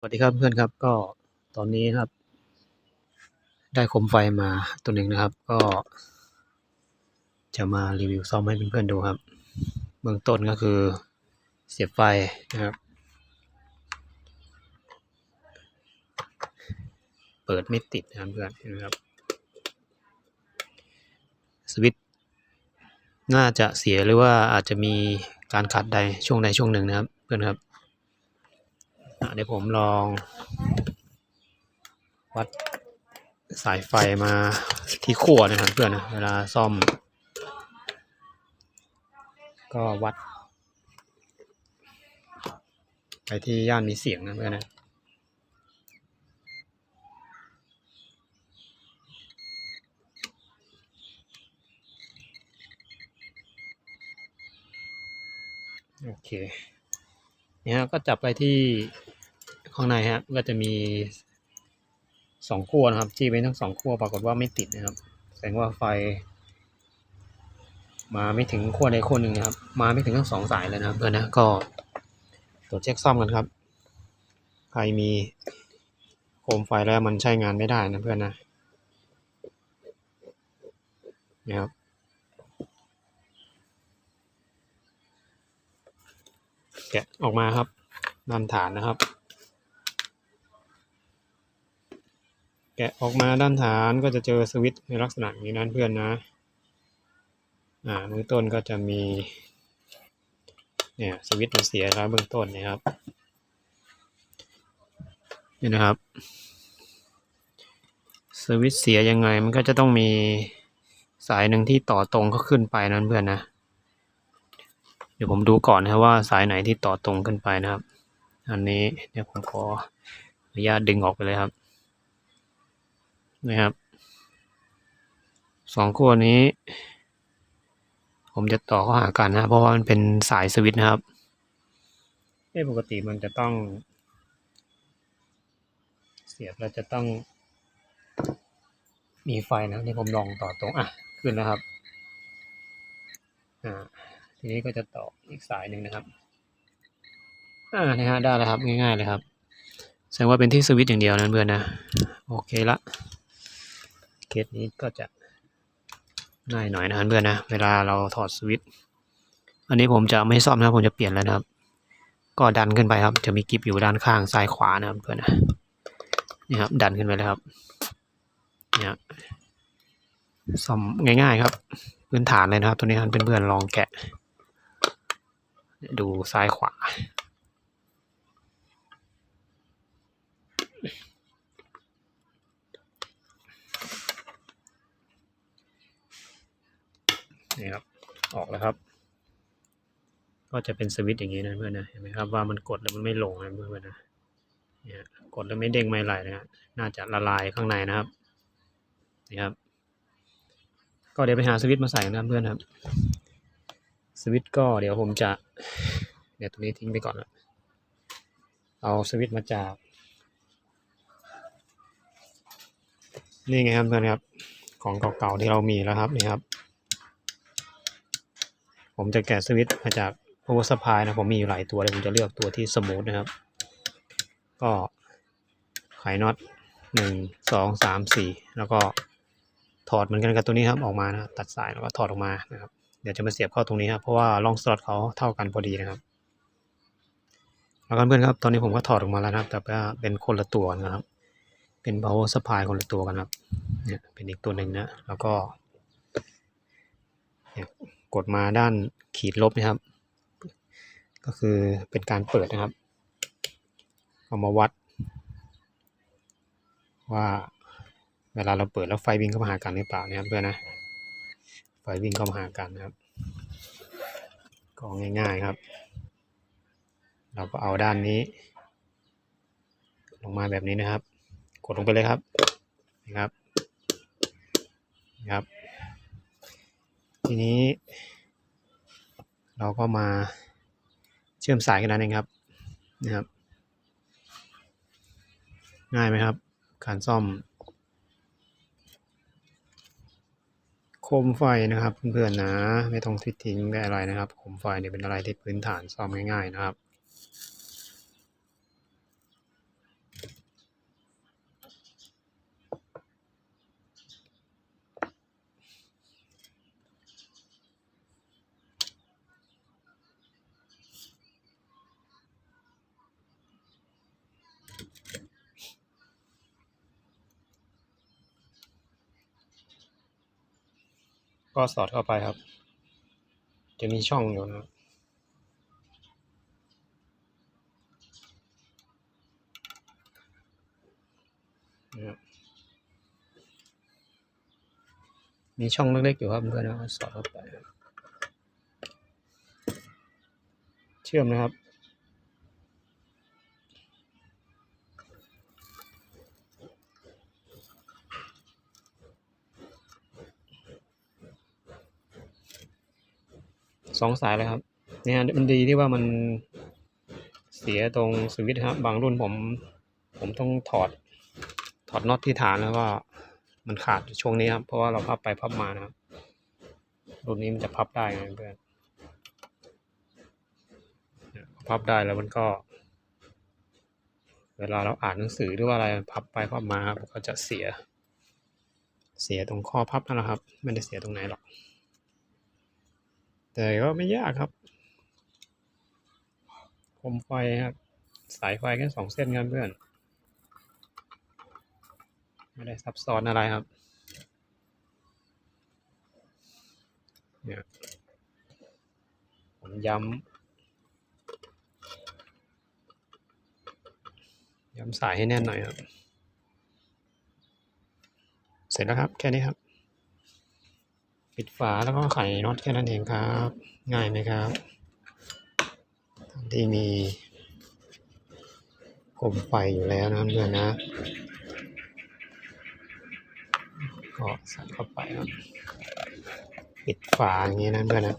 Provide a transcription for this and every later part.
สวัสดีครับเพื่อนครับก็ตอนนี้ครับ ได้คมไฟมาตัวหนึ่งนะครับ ก็ จะมารีวิวซ่อมให้เพื่อนๆดูครับ เบื้องต้นก็คือเสียบไฟนะครับ เปิดไม่ติดนะครับเพื่อนเห็นไหมครับ สวิตช์น่าจะเสียหรือว่าอาจจะมีการขัดใดช่วงใดช่วงหนึ่งนะครับ เพื่อนครับ เดี๋ยวผมลอง วัดสายไฟมาที่ขั้วนะครับเพื่อนนะเวลาซ่อม ก็วัด ไปที่ย่านมีเสียงนะเพื่อนนะโอเค เนี่ฮะก็จับไปที่ ข้างในฮะก็จะมีสองขั้วนะครับจี้ไปทั้งสองขั้วปรากฏว่าไม่ติดนะครับ แสดงว่าไฟ มาไม่ถึงขั้วใดขั้วหนึ่งนะครับ มาไม่ถึงทั้งสองสายเลยนะครับเพื่อนนะก็ตรวจเช็คซ่อมกันครับ ใครมีโคมไฟแล้วมันใช้งานไม่ได้นะเพื่อนนะนะครับแกะออกมาครับด้านฐานนะครับ แกะออกมาด้านฐานก็จะเจอสวิตช์ในลักษณะนี้นั้นเพื่อนนะ อ่าเบื้องต้นก็จะมี เนี่ยสวิตช์มันเสียแล้วเบื้องต้นนะครับ นี่นะครับ สวิตช์เสียยังไงมันก็จะต้องมีสายหนึ่งที่ต่อตรงก็ขึ้นไปนั้นเพื่อนนะ เดี๋ยวผมดูก่อนนะว่าสายไหนที่ต่อตรงขึ้นไปนะครับ อันนี้เดี๋ยวผมขออนุญาตดึงออกไปเลยครับ นะครับสองขั้วนี้ ผมจะต่อเข้าหากันนะ เพราะว่ามันเป็นสายสวิตช์นะครับเอ้ปกติมันจะต้อง เสียบแล้วจะต้อง มีไฟนะที่ผมลองต่อตรงอะขึ้นแล้วครับอ่าทีนี้ก็จะต่ออีกสายหนึ่งนะครับอ่านะฮะได้แล้วครับง่ายๆเลยครับแสดงว่าเป็นที่สวิตช์อย่างเดียวนะเพื่อนนะ โอเคละ เคสนี้ก็จะง่ายหน่อยนะเพื่อนนะ เวลาเราถอดสวิตช์อันนี้ผมจะไม่ซ่อมนะครับผมจะเปลี่ยนแล้วนะครับ ก็ดันขึ้นไปครับ จะมีกิบอยู่ด้านข้างซ้ายขวานะครับเพื่อนนะนี่ครับ ดันขึ้นไปเลยครับเนี่ยซ่อมง่ายๆครับ พื้นฐานเลยนะครับ ตัวนี้ท่านเพื่อนๆลองแกะ ดูซ้ายขวา นี่ครับออกแล้วครับ ก็จะเป็นสวิตช์อย่างนี้นะเพื่อนนะเห็นไหมครับว่ามันกดแล้วมันไม่ลงนะเพื่อนๆนะเนี่ยกดแล้วไม่เด้งไม่ไหลนะน่าจะละลายข้างในนะครับนี่ครับ ก็เดี๋ยวไปหาสวิตช์มาใส่นะเพื่อนครับ สวิตช์ก็เดี๋ยวผมจะเดี๋ยวตัวนี้ทิ้งไปก่อนละเอาสวิตช์มาจาก นี่ไงครับเพื่อนครับ ของเก่าๆที่เรามีแล้วครับนี่ครับ ผมจะแกะสวิตช์มาจาก power supply นะผมมีอยู่หลายตัวเลยผมจะเลือกตัวที่สมูทนะครับ ก็ไขน็อตหนึ่งสองสามสี่แล้วก็ถอดเหมือนกันกับตัวนี้ครับออกมานะตัดสายแล้วก็ถอดออกมานะครับเดี๋ยวจะมาเสียบเข้าตรงนี้ครับเพราะว่าล่องสล็อตเขาเท่ากันพอดีนะครับแล้วกันเพื่อนครับตอนนี้ผมก็ถอดออกมาแล้วนะครับ แต่ว่าเป็นคนละตัวนะครับ เป็น power supply คนละตัวกันครับเนี่ยเป็นอีกตัวหนึ่งนะแล้วก็ กดมาด้านขีดลบนะครับ ก็คือเป็นการเปิดนะครับ เอามาวัด ว่าเวลาเราเปิดแล้วไฟวิ่งเข้ามาหากันหรือเปล่านะครับเพื่อนนะ ไฟวิ่งเข้ามาหากันนะครับ ก็ง่ายๆครับ เราก็เอาด้านนี้ ลงมาแบบนี้นะครับ กดลงไปเลยครับนะครับนะครับ ทีนี้ เราก็มาเชื่อมสายกันนั่นเองครับนะครับ ง่ายไหมครับ การซ่อม โคมไฟนะครับเพื่อนๆนะ ไม่ต้องทิดทิ้งไม่อะไรนะครับ โคมไฟเนี่ยเป็นอะไรที่พื้นฐานซ่อมง่ายๆนะครับ ก็สอดเข้าไปครับ จะมีช่องอยู่นะครับมีช่องเล็กๆอยู่ครับเพื่อนนะสอดเข้าไป เชื่อมนะครับ สองสายเลยครับ เนี่ยมันดีที่ว่ามันเสียตรงสวิตช์ครับ บางรุ่นผม ผมต้องถอด ถอดน็อตที่ฐานแล้วก็มันขาดช่วงนี้ครับ เพราะว่าเราพับไปพับมานะครับ รุ่นนี้มันจะพับได้ไงเพื่อนพับได้แล้วมันก็ เวลาเราอ่านหนังสือหรือว่าอะไรพับไปพับมาครับก็จะเสีย เสียตรงข้อพับนั่นแหละครับ ไม่ได้เสียตรงไหนหรอก แต่ก็ไม่ยากครับโคมไฟครับ สายไฟแค่สองเส้นกันเพื่อน ไม่ได้ซับซ้อนอะไรครับ เนี่ยผมย้ำย้ำสายให้แน่นหน่อยครับ เสร็จแล้วครับ แค่นี้ครับ ปิดฝาแล้วก็ไขน็อตแค่นั้นเองครับ ง่ายไหมครับที่มีโคมไฟอยู่แล้วนะเพื่อนนะ ก็ใส่เข้าไปครับปิดฝาอย่างนี้นะเพื่อนนะ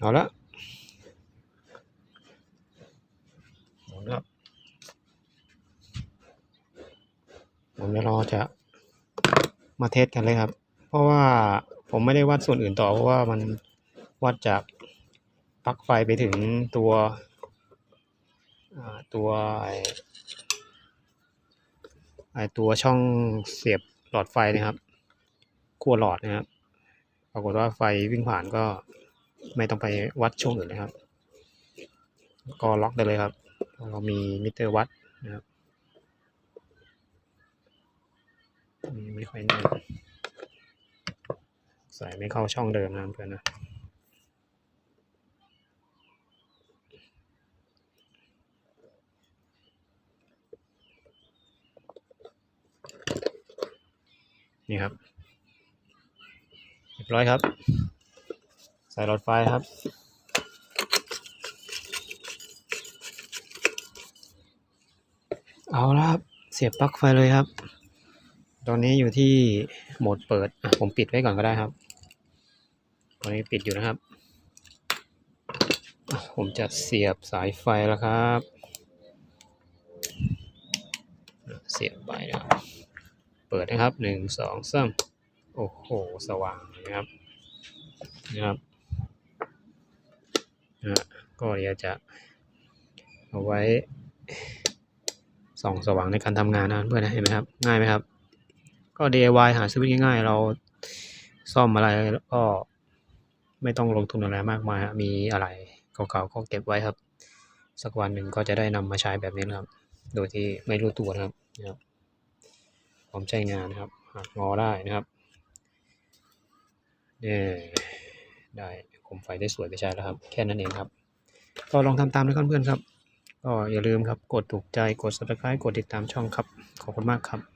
เอาละหมุนครับ ผมเดี๋ยวเราจะมาเทสกันเลยครับ เพราะว่าผมไม่ได้วัดส่วนอื่นต่อเพราะว่ามันวัดจากปลั๊กไฟไปถึงตัวตัวไอตัวช่องเสียบหลอดไฟนะครับขั้วหลอดนะครับ ปรากฏว่าไฟวิ่งผ่านก็ไม่ต้องไปวัดช่วงอื่นนะครับ ก็ล็อกได้เลยครับ เรามีมิเตอร์วัดนะครับมี ไม่ค่อยแน่นใส่ไม่เข้าช่องเดิมนะเพื่อนนะนี่ครับเรียบร้อยครับ ใส่หลอดไฟครับ เอาละครับ เสียบปลั๊กไฟเลยครับ ตอนนี้อยู่ที่โหมดเปิดผมปิดไว้ก่อนก็ได้ครับ ตอนนี้ปิดอยู่นะครับ ผมจะเสียบสายไฟแล้วครับ เสียบไปนะครับ เปิดนะครับหนึ่งสองสามโอ้โห สว่างนะครับนะครับนะก็เดี๋ยวจะเอาไว้ส่องสว่างในการทำงานนะเพื่อนนะเห็นไหมครับ ง่ายไหมครับ ก็ DIY หาซื้อง่ายๆ เราซ่อมอะไรก็ไม่ต้องลงทุนอะไรมากมายมีอะไรเก่าๆก็เก็บไว้ครับ สักวันหนึ่งก็จะได้นำมาใช้แบบนี้นะครับ โดยที่ไม่รู้ตัวนะครับนะครับพร้อมใช้งานนะครับหักงอได้นะครับเนี่ยได้โคมไฟได้สวยไปใช้แล้วครับ แค่นั้นเองครับ ก็ลองทำตามด้วยกันเพื่อนๆครับก็อย่าลืมครับ กดถูกใจ กด subscribe กดติดตามช่องครับ ขอบคุณมากครับ